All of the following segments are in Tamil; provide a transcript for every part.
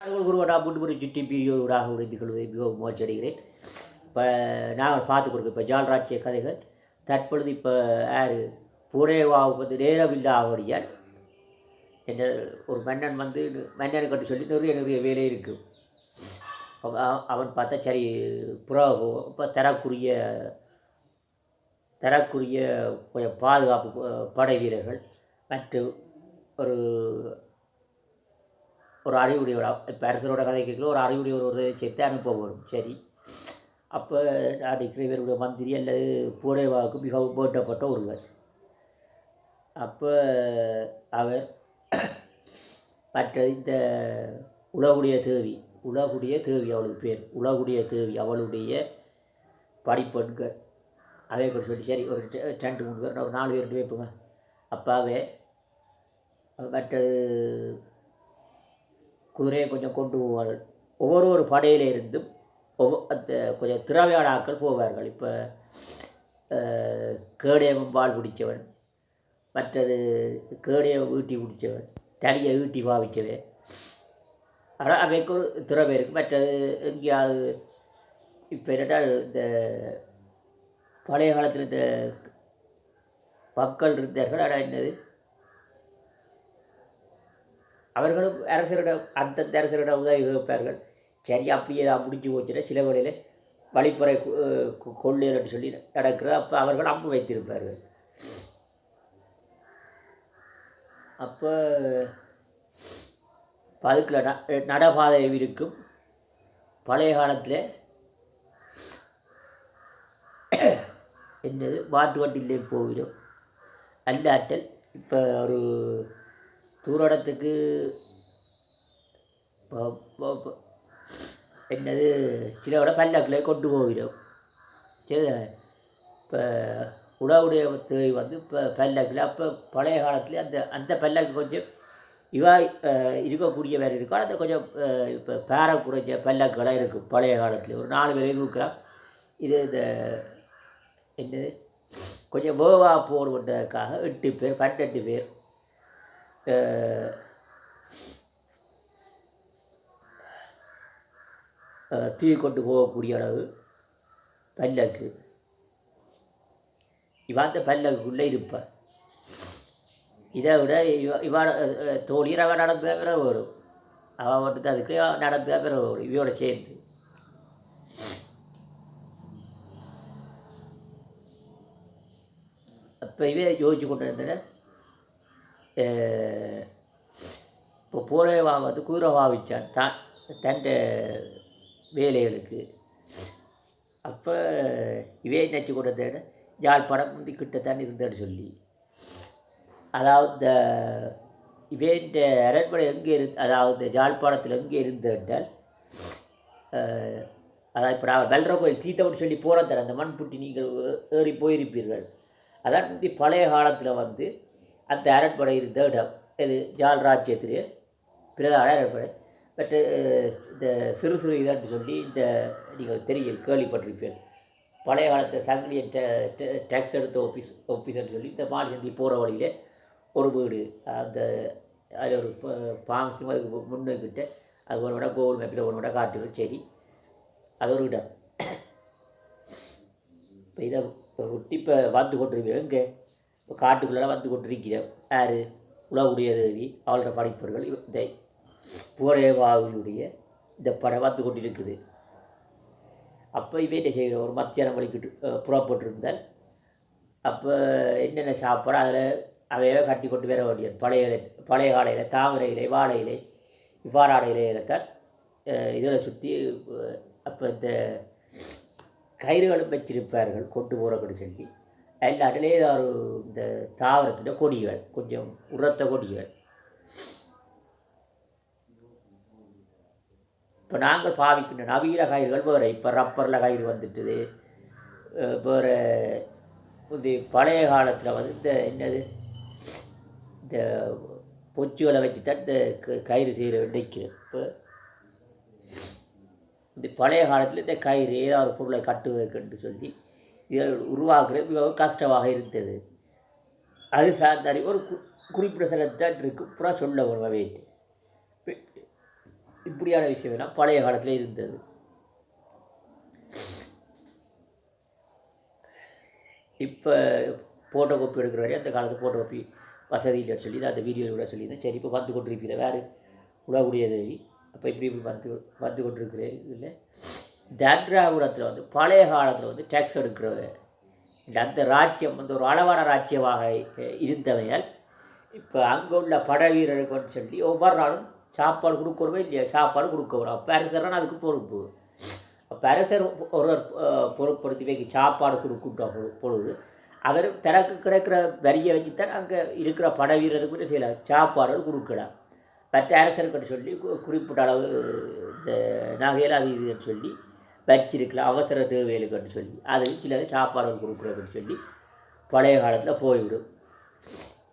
குருவடா புட்டு சுற்றி பிரியோடாக உடைந்து கொள்வதை மிகவும் முயற்சி அடைகிறேன் இப்போ நாங்கள் பார்த்து கொடுக்க இப்போ ஜால்ராட்சிய கதைகள் தற்பொழுது இப்போ யார்? பூனேவாவை பற்றி நேரமில்லாதபடியால் என்ன ஒரு மன்னன் வந்து மன்னனை கண்டு சொல்லி நிறைய நிறைய வேலை இருக்கும் அவன் பார்த்தா சரி புறா இப்போ தரக்குரிய தரக்குரிய கொஞ்சம் பாதுகாப்பு படை வீரர்கள் மற்றும் ஒரு ஒரு அறிவுடையோட இப்போ அரசரோட கதை கேட்கல ஒரு அறிவுடையவர் ஒரு சேர்த்து அனுப்ப வரும் சரி. அப்போ நான் மந்திரி அல்லது பூரேவாவுக்கு மிகவும் வேண்டப்பட்ட ஒருவர். அப்போ அவர் மற்ற இந்த உலகுடைய தேவி உலகுடைய தேவி அவளுக்கு பேர் உலகுடைய தேவி அவளுடைய படிப்பெண்கள். அவை கூட சொல்லி சரி ஒரு ரெண்டு மூணு பேர் ஒரு நாலு பேர் ரெண்டு பேர் போங்க. அப்பாவே மற்றது குதிரையை கொஞ்சம் கொண்டு போவார்கள் ஒவ்வொரு ஒரு படையிலிருந்தும் ஒவ்வொ அந்த கொஞ்சம் திறமையான போவார்கள். இப்போ கேடயமும் பால் பிடிச்சவன் மற்றது கேடயம் ஈட்டி பிடிச்சவன் தனியை ஈட்டி பாவிச்சவன் ஆனால் அவைக்கு ஒரு திறமை இருக்குது மற்றது எங்கேயாவது இப்போ என்னென்னால் இந்த பழைய காலத்தில் இந்த மக்கள் இருந்தார்கள். ஆனால் என்னது? அவர்களும் அரசரிடம் அந்தந்த அரசரிடம் உதவி கேட்பார்கள். சரி அப்படியே தான் முடிஞ்சு போச்சுன்னா சில வேளையில் வழிப்புறை கொள்ளையர்னு சொல்லி நடக்கிறது. அப்போ அவர்கள் அம்பு வைத்திருப்பார்கள். அப்போ அதுக்குள்ள ந நடபாதை இருக்கும். பழைய காலத்தில் என்னது? மாட்டு வண்டியிலே போயிடும். அல்லாட்டல் இப்போ ஒரு தூரடத்துக்கு என்னது சிலவோட பல்லக்கில் கொண்டு போகிறோம் சரி இப்போ உணவுடைய தேவை வந்து இப்போ பல்லக்கில் அப்போ பழைய காலத்தில் அந்த அந்த பல்லக்கு கொஞ்சம் இவா இருக்கக்கூடிய வேறு இருக்கும் அந்த கொஞ்சம் இப்போ பேர குறைஞ்ச பல்லக்கெல்லாம் இருக்கும் பழைய காலத்தில். ஒரு நாலு பேர் தூக்கலாம். இது இந்த என்னது கொஞ்சம் வேவா போடுவதற்காக எட்டு பேர் பன்னெண்டு பேர் அஹ், கொண்டு போகக்கூடிய அளவு பல்லக்கு. இவன் அந்த பல்லக்குள்ளே இருப்பான். இதை விட இவ இவன் தோழியர் அவன் நடந்து பிறகு வரும். அவன் மட்டும் அதுக்கு நடந்து பிறகு வரும் இவையோட சேர்ந்து. அப்போ இவே யோசிச்சு கொண்டு இருந்தேன் இப்போ பூரேவா வந்து குதிரை வாவிச்சான் தான் தன் வேலைகளுக்கு. அப்போ இவே நச்சு கொண்டு வந்தேன் யாழ்ப்பாணம் வந்து கிட்டத்தான் இருந்தேன்னு சொல்லி. அதாவது இந்த இவேண்ட அரண்மனை எங்கே இரு அதாவது இந்த ஜாழ்ப்பாணத்தில் எங்கே இருந்தேன்றால் அஹ், அதாவது இப்போ நான் வெள்ளர கோயில் தீத்தவன் சொல்லி போகிறேன் அந்த மண்புட்டி நீங்கள் ஏறி போயிருப்பீர்கள். அதான் இந்த பழைய காலத்தில் வந்து அந்த அரண்மனை இருந்த இடம். இது ஜால் ராஜ்யத்திலே பிரதான அரண்மனை. பட் இந்த சிறு சிறு இதான்னு சொல்லி இந்த நீங்கள் தெரியும் கேள்விப்பட்டிருப்பீர்கள். பழைய காலத்தில் சங்கிலியன் டேக்ஸ் எடுத்த ஆஃபீஸ் ஆஃபீஸர்னு சொல்லி இந்த மாநிலந்தி போகிற வழியில் ஒரு வீடு. அந்த அதில் ஒரு பாம்ஸ் அதுக்கு முன்னுக்கிட்ட அது ஒரு விட கோவில் மேப்பில் ஒரு விட காட்டுறது. சரி அது ஒரு இடம். இப்போ இதை ஒட்டி இப்போ வந்து கொண்டிருக்கிறோம் இங்கே இப்போ காட்டுக்குள்ளே வந்து கொண்டிருக்கிறோம் யார்? உலகுடைய தேவி அவளோட படைப்பவர்கள் இவ- இந்த பூரேவாவியுடைய இந்த படம் வந்து கொண்டிருக்குது. அப்போ இவன் என்ன செய்கிற ஒரு மத்தியானம் வலிக்கிட்டு புறப்பட்டிருந்தால் அப்போ என்னென்ன சாப்பாடு அதில் அவையவே கட்டி கொண்டு வர வேண்டியது. பழைய இலை பழைய கால இலை தாமரை இலை வாழை இலை இவ்வாறான இலையில்தான் இதில் சுற்றி அப்போ இந்த கயிறுகளும் வச்சிருப்பார்கள் கொண்டு போகிறக்குன்னு சொல்லி. எல்லாட்டிலே ஏதாவது ஒரு இந்த தாவரத்தின் கொடிகள் கொஞ்சம் உரத்த கொடிகள். இப்போ நாங்கள் பாவிக்கின்ற நவீன கயிறுகள் வேறு. இப்போ ரப்பரில் கயிறு வந்துட்டுது. வேறு இது பழைய காலத்தில் வந்து இந்த என்னது? இந்த பொச்சுகளை வச்சு தான் இந்த க- கயிறு செய்கிற நிற்கிறேன் இப்போ இந்த பழைய காலத்தில் இந்த கயிறு ஏதாவது ஒரு பொருளை கட்டுவதற்குன்னு சொல்லி உருவாக்குறது மிகவும் கஷ்டமாக இருந்தது. அது சார்ந்தாரி ஒரு கு குறிப்பிட்ட சில தான் இருக்குது புறா சொல்ல வரும் இப்படியான விஷயம் எல்லாம் பழைய காலத்தில் இருந்தது. இப்போ ஃபோட்டோ காப்பி எடுக்கிற வரையும் அந்த காலத்து ஃபோட்டோ காப்பி வசதி இல்லைன்னு சொல்லி அந்த வீடியோ விட சொல்லியிருந்தேன். சரி இப்போ வந்து கொண்டிருக்கிற வேறு விடக்கூடியது தேவி அப்போ இப்படி இப்படி வந்து வந்து கொண்டிருக்கிறேன். இதில் தட்ராபுரத்தில் வந்து பழைய காலத்தில் வந்து டேக்ஸ் எடுக்கிறவங்க இந்த அந்த ராஜ்யம் வந்து ஒரு அளவான ராஜ்யமாக இருந்தவையால் இப்போ அங்கே உள்ள படை வீரர்களுக்கு சொல்லி ஒவ்வொரு நாளும் சாப்பாடு கொடுக்கணுமே இல்லையா? சாப்பாடு கொடுக்கணும் அப்போ அரசரான அதுக்கு பொறுப்பு. அப்போ அரசர் ஒரு ஒரு, பொறுப்படுத்தி வைக்க சாப்பாடு கொடுக்கின்ற பொழு- பொழுது அவர் தனக்கு கிடைக்கிற வரியை வச்சு தான் அங்கே இருக்கிற படை வீரருக்கு செய்யலாம் சாப்பாடுகள் கொடுக்கலாம். மற்ற அரசர்கிட்ட சொல்லி கு- குறிப்பிட்ட அளவு இந்த நகையில் அது இதுன்னு சொல்லி வச்சிருக்கலாம் அவசர தேவைகளுக்குன்னு சொல்லி. அது சிலது சாப்பாடுகள் கொடுக்குறோம்னு சொல்லி பழைய காலத்தில் போய்விடும்.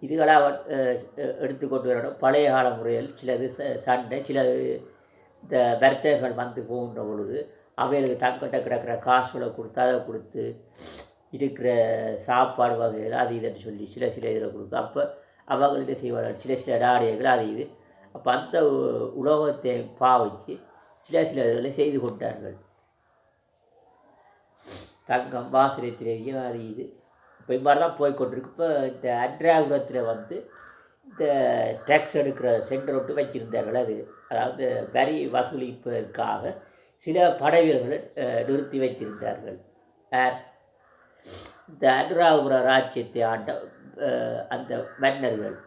இதுகளாக எடுத்துக்கொண்டு வரணும். பழைய கால முறையில் சிலது ச- சண்டை சிலது இந்த வர்த்தகர்கள் வந்து போகின்ற பொழுது அவைகளுக்கு தங்கிட்ட கிடக்கிற காசுகளை கொடுத்து அதை கொடுத்து இருக்கிற சாப்பாடு வகைகள் அது இதுன்னு சொல்லி சில சில இதில் கொடுக்கும். அப்போ அவங்களுக்கு செய்வார்கள்? சில சில நாடகங்கள் அது இது. அப்போ அந்த உலோகத்தை பாவிச்சு சில சில இதில் செய்து கொண்டார்கள். தங்கம் வாசனை அறியுது அது இது. இப்போ இவ்வாறு தான் போய்கொண்டிருக்கு இப்போ இந்த அன்றாபுரத்தில் வந்து இந்த டேக்ஸ் எடுக்கிற சென்டர் ஒன்று வச்சிருந்தார்கள். அது அதாவது வரி வசூலிப்பதற்காக சில படை வீரர்களை நிறுத்தி வைத்திருந்தார்கள். இந்த அனுராபுர ராஜ்யத்தை ஆண்ட அந்த மன்னர்கள்.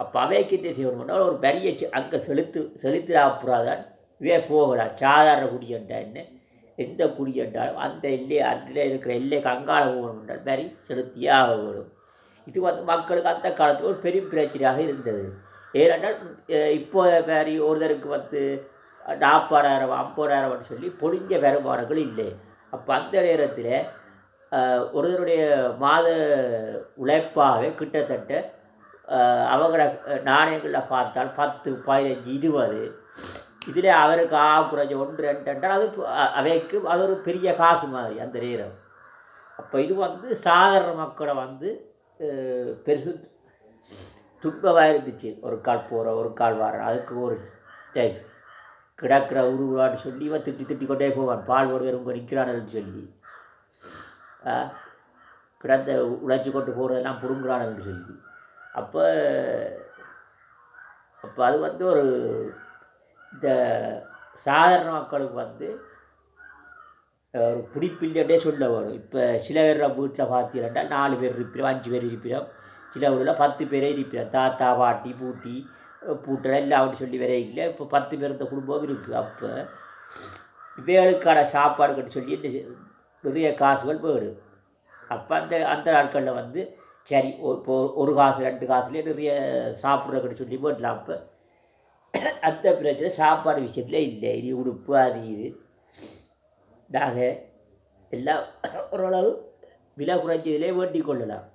அப்போ அவைக்கிட்ட செய்யணும்னா ஒரு வரியை அங்கே செலுத்து செலுத்திராப்புறாதான் இவே போகலாம் சாதாரண குடியண்டா எந்த எந்த என்றாலும் அந்த எல்லை அதில் இருக்கிற எல்லை கங்காள போகணும் என்றால் மாதிரி செலுத்தியே ஆக வேணும் இது வந்து மக்களுக்கு அந்த காலத்தில் ஒரு பெரிய பிரச்சனையாக இருந்தது. ஏனென்றால் இப்போ மாதிரி ஒருத்தருக்கு வந்து நாற்பதாயிரம் ஐம்பதாயிரம்னு சொல்லி பொழிஞ்ச வருமானங்கள் இல்லை. அப்போ அந்த நேரத்தில் அஹ், ஒருத்தருடைய மாத உழைப்பாகவே கிட்டத்தட்ட அவங்கள நாணயங்களில் பார்த்தால் பத்து பதினஞ்சு இருபது இதில் அவருக்கு ஆ குறைஞ்ச ஒன்று ரெண்டு என்றால் அது அவைக்கு அது ஒரு பெரிய காசு மாதிரி அந்த நேரம். அப்போ இது வந்து சாதாரண மக்களை வந்து பெருசு துன்பமாக இருந்துச்சு. ஒரு கால் போகிற ஒரு கால் வர அதுக்கு ஒரு டேக்ஸ் கிடக்கிற உருவான்னு சொல்லி இவன் திட்டி திட்டி கொண்டே போவான். பால் ஒரு வெறும் நிற்கிறான்னு சொல்லி. கிடந்த உழைச்சி கொண்டு போகிறதெல்லாம் பிடுங்குறானு சொல்லி. அப்போ அப்போ அது வந்து ஒரு இந்த சாதாரண மக்களுக்கு வந்து ஒரு பிடிப்பில்லையே சொல்ல வரும். இப்போ சில பேர் வீட்டில் பார்த்தீங்கன்னா நாலு பேர் இருப்பிடும் அஞ்சு பேர் இருப்பிடும் சில ஊரில் பத்து பேரே இருப்பிடும் தாத்தா பாட்டி பூட்டி அஹ், இல்லை எல்லாம் அப்படி சொல்லி வரையில. இப்போ பத்து பேர் இந்த குடும்பம் இருக்குது அப்போ இவைகளுக்கான சாப்பாடு கட்டி சொல்லி நிறைய காசுகள் போயிடும். அப்போ அந்த அந்த நாட்களில் வந்து சரி இப்போ ஒரு காசு ரெண்டு காசுலேயே நிறைய சாப்பிட்றதுன்னு சொல்லி போட்டலாம் அப்போ அந்த பிரச்சனை சாப்பாடு விஷயத்தில் இல்லை. இனி உடுப்பு அது இது. நாங்கள் எல்லாம் ஓரளவு விலை குறைஞ்சதிலே வேண்டிக் கொள்ளலாம்.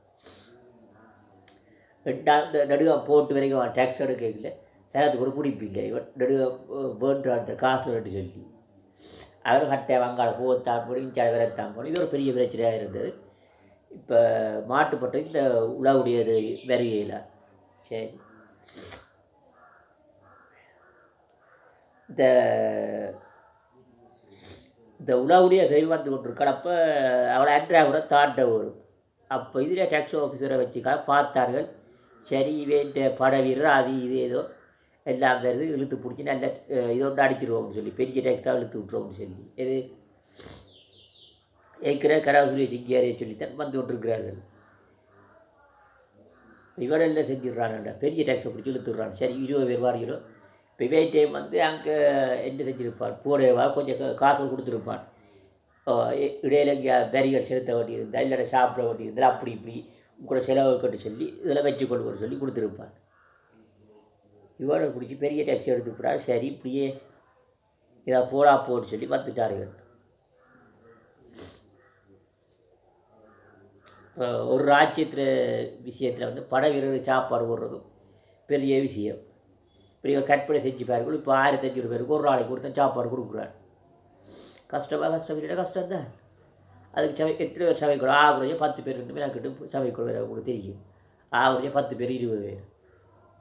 ரெண்டாம் இந்த போட்டு வரைக்கும் டேக்ஸ் எடுக்கல சேலத்துக்கு ஒரு பிடிப்பு இல்லை. இவன் நடுகம் வேண்டான் அந்த காசு ரெண்டு சொல்லி. அவர் கட்டை வங்காள போத்தான் போடும் சில விரத்தான் போடும் இது ஒரு பெரிய பிரச்சனையாக இருந்தது. இப்போ மாட்டுப்பட்டு இந்த உழவுடையது வருகையில் சரி. இந்த இந்த உலாவுடைய தெய்வம் வந்து கொண்டிருக்காள் அப்போ அவளை அன்றாபுரம் தாண்ட வரும். அப்போ இதில் டேக்ஸ் ஆஃபீஸரை வச்சுக்கா பார்த்தார்கள். சரி வேண்ட பட வீரர் அது இது ஏதோ எல்லாம் வருது இழுத்து பிடிச்சி நல்ல அஹ், இதோட அடிச்சிருவோம்னு சொல்லி பெரிய டேக்ஸாக இழுத்து விட்டுருவோம்னு சொல்லி இது ஏற்கிற கராசூரிய சிங்கியாரியை சொல்லித்தான் வந்து கொண்டிருக்கிறார்கள். இவரெல்லாம் செஞ்சிடுறானுண்டா பெரிய டேக்ஸை பிடிச்சி இழுத்துடுறான் சரி இருபது பேர் வாரிகளோ இப்போ டைம் வந்து அங்கே என்ன செஞ்சுருப்பான் போடவா கொஞ்சம் காசு கொடுத்துருப்பான் ஓ, இடையில இங்கே வரிகள் செலுத்த வேண்டி இருந்தால் சாப்பிட வேண்டி இருந்தால் அப்படி இப்படி கூட செலவு கட்டு சொல்லி இதில் வச்சு கொண்டு வர சொல்லி கொடுத்துருப்பான் இவனை பிடிச்சி பெரிய டேக்ஸி எடுத்துக்கிறான் சரி இப்படியே இதை போடா போன்னு சொல்லி வந்துட்டாருகள். இப்போ ஒரு ராஜ்யத்தில் விஷயத்தில் வந்து படை வீரர் சாப்பாடு போடுறதும் பெரிய விஷயம். பெரிய கற்பனை செஞ்சு பாருங்கள் இப்போ ஆயிரத்தி அஞ்சூறு பேருக்கு ஒரு நாளைக்கு ஒருத்தன் சாப்பாடு கொடுக்குறான். கஷ்டமாக கஷ்டம் கஷ்டம் தான் அதுக்கு சமை எத்தனை பேர் சமைக்கணும் ஆகுறதே பத்து பேர் ரெண்டு பேர் கிட்ட சமைக்கணும் வேறு உங்களுக்கு தெரியும். ஆகுறதே பத்து பேர் இருபது பேர்.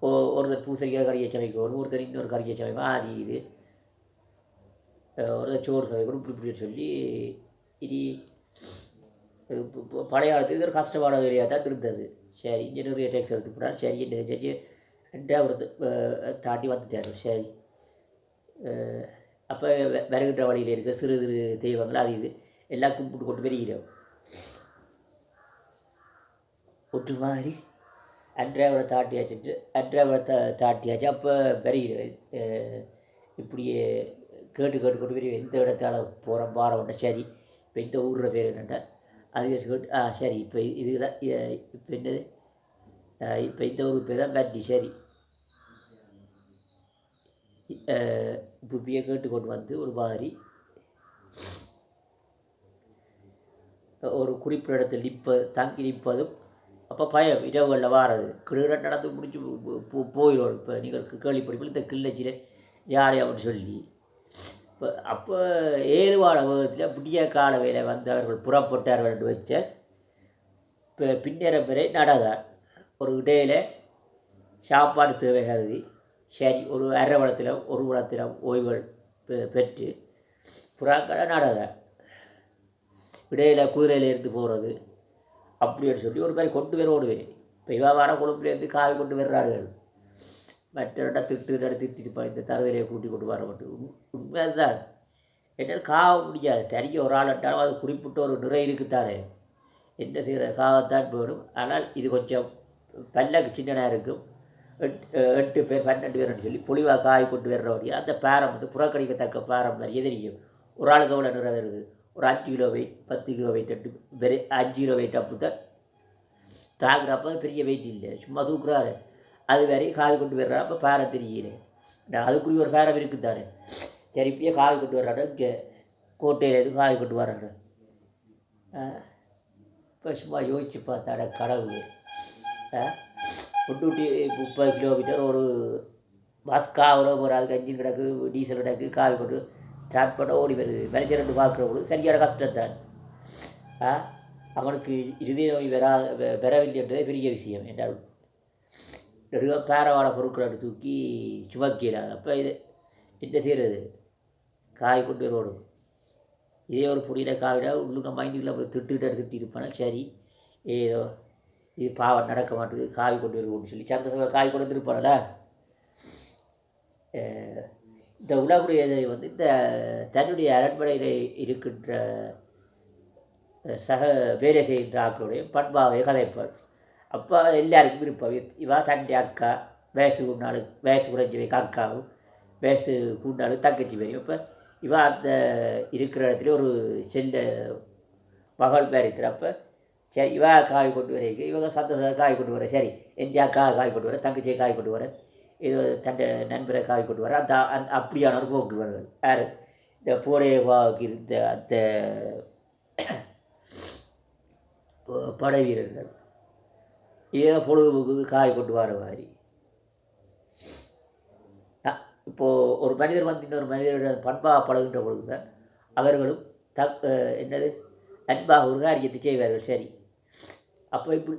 ஓ ஒருத்தர் பூசணிக்காய் கறியை சமைக்கணும் ஒருத்தர் இன்னொரு கறியை சமைக்கும் ஆதி இது. ஒருத்தர் சோறு சமைக்கணும் இப்படி இப்படி சொல்லி இனி பழைய காலத்துக்கு இது ஒரு கஷ்டமான வேலையாக தான் இருந்தது. சரி இன்ஜினியர் டேக்ஸ் எடுத்து போனால் சரி என்ன செஞ்சு ரெண்டாவது தாண்டி வந்துட்டார் சரி. அப்போ விறகுன்ற வழியில் இருக்கிற சிறு சிறு தெய்வங்கள் அது இது எல்லாம் கும்பிட்டு கொண்டு வருகிறோம் ஒற்று மாதிரி அன்றாவரை தாட்டியாச்சு அன்றாவரை தா தாட்டியாச்சு அப்போ வருகிறேன் இப்படியே கேட்டு கேட்டு கொண்டு போய் எந்த இடத்தால போகிறோம் பாரம் சரி. இப்போ இந்த ஊர்ற பேர் என்னண்டா அது கேட்டு ஆ சரி. இப்போ இதுதான் இப்போ என்னது? Eh, இப்போ இந்த வகுப்பு தான் பேட்டி சரி. Eh, இப்போ கேட்டு கொண்டு வந்து ஒரு மாதிரி ஒரு குறிப்பிட்ட இடத்தில் நிற்ப தங்கி நிற்பதும் அப்போ பயம் இரவுகளில் வாரது. கிடுகிற நடந்து முடிச்சு போ- போயிடும் இப்போ நீங்கள் கேள்விப்படிப்பில் இந்த கிள்ளச்சியில் ஜாலியாக அப்படின்னு சொல்லி? இப்போ அப்போ ஏழு வார வேகத்தில் விடிய கால வேலை வந்தவர்கள் புறப்பட்டார்கள் என்று வச்ச இப்போ பின்னேறம் வரை நடந்தான் ஒரு இடையில சாப்பாடு தேவை கருதி சரி ஒரு அரை வளத்தில் ஒரு வளத்தில் ஓய்வுகள் பெ- பெற்று புறாக்களை நடதான் இடையில குதிரையில் இருந்து போகிறது அப்படின்னு சொல்லி ஒரு மாதிரி கொண்டு வர ஓடுவேன். இப்போ இவா வர கொழும்புலேருந்து காய் கொண்டு வர்றார்கள். மற்றவர்கிட்ட திட்டு திட்டு திட்டிருப்பான் இந்த தருதலையை கூட்டி கொண்டு வர மாட்டேன். உண்மை உண்மைதான் என்னால் காவ முடியாது. தனிக்க ஒரு ஆள் என்றாலும் அது குறிப்பிட்ட ஒரு நிறை இருக்குத்தானே. என்ன செய்கிற காவத்தான் போயிடும் ஆனால் இது கொஞ்சம் பல்லக்கு சின்னனாக இருக்கும் எட்டு எட்டு பேர் பன்னெண்டு பேர்னு சொல்லி புளிவாக காய் கொண்டு வர்றபடியா அந்த பேரம் வந்து புறக்கணிக்கத்தக்க பேரம் மாதிரி எதிரிக்கும் ஒரு ஆளுக்கு எவ்வளோ நிறம் வருது ஒரு அஞ்சு கிலோ வெயிட் பத்து கிலோ வெயிட் எட்டு வெறு அஞ்சு கிலோ வெயிட் அப்போ தான் தாங்குறப்ப பெரிய வெயிட் இல்லை. சும்மா தூக்குறாரு. அது வரையும் காய் கொண்டு வர்றப்ப அப்போ பேரம் தெரியல நான் அதுக்குரிய ஒரு பேரம் இருக்குது தானே சரி இப்பயே காய் கொண்டு வர்றாரு. இங்கே கோட்டையில் எதுவும் காய் கொண்டு வர்றாரு. இப்போ சும்மா யோசிச்சு பார்த்தாட கடவுள். முன்னூற்றி முப்பது கிலோமீட்டர் ஒரு பஸ்கா ஒரு ஒரு ஆளுக்கு அஞ்சின் கிடக்கு டீசல் கிடக்கு காவி கொண்டு ஸ்டார்ட் பண்ண ஓடி வருது மனுஷன் ரெண்டு பார்க்குறவங்களும் சரியான கஷ்டத்தான் ஆ? அவனுக்கு இறுதி நோய் வரா பெறவில்லை என்றதே பெரிய விஷயம் என்றால் நெடுக பேரவாட பொருட்களை எடுத்து தூக்கி சுமக்கிறாங்க அப்போ இது என்ன செய்கிறது காய் கொண்டு வரணும் இதே ஒரு பொடியில காவிடா உள்ளுங்க மைண்டுக்குள்ளே போய் திட்டுக்கிட்டு திட்டி இருப்பானா சரி ஏதோ இது பாவம் நடக்க மாட்டேங்குது காவி கொண்டு வருவோம்னு சொல்லி. சந்தோஷமாக காய் கொண்டு வந்துருப்பானல இந்த உலகுடைய வந்து இந்த தன்னுடைய அரண்மனையில் இருக்கின்ற சக வேலை செய்கின்ற ஆக்களுடைய பண்பாவை கதைப்பாள். அப்போ எல்லாருக்கும் விருப்பம் இவா தண்டி அக்கா வயசு கூண்டாளு வயசு குறைஞ்சவைக்கு அக்காவும் வயசு கூண்டாளு தங்கச்சி வரையும் இப்போ இவா அந்த இருக்கிற இடத்துல ஒரு செல்ல மகள் பேரித்திர சரி இவா காய் கொண்டு வரீங்க இவங்க சந்தோஷம் காய் கொண்டு வரேன். சரி என் கா காய் கொண்டு வரேன் தங்கச்சியை காய் கொண்டு வரேன். இது தண்டை நண்பரை காய் கொண்டு வரேன். அந்த அந்த அப்படியான ஒரு யார்? இந்த போடையவாவுக்கு இருந்த அந்த படை வீரர்கள். ஏதோ பொழுதுபோக்குது காய் கொண்டு வர மாதிரி. இப்போது ஒரு மனிதர் வந்து இன்னொரு மனிதருடைய பண்பாக பழகுகின்ற பொழுது தான் அவர்களும் தக் என்னது? அன்பாக ஒரு காரியத்தை செய்வார்கள். சரி அப்போ இப்படி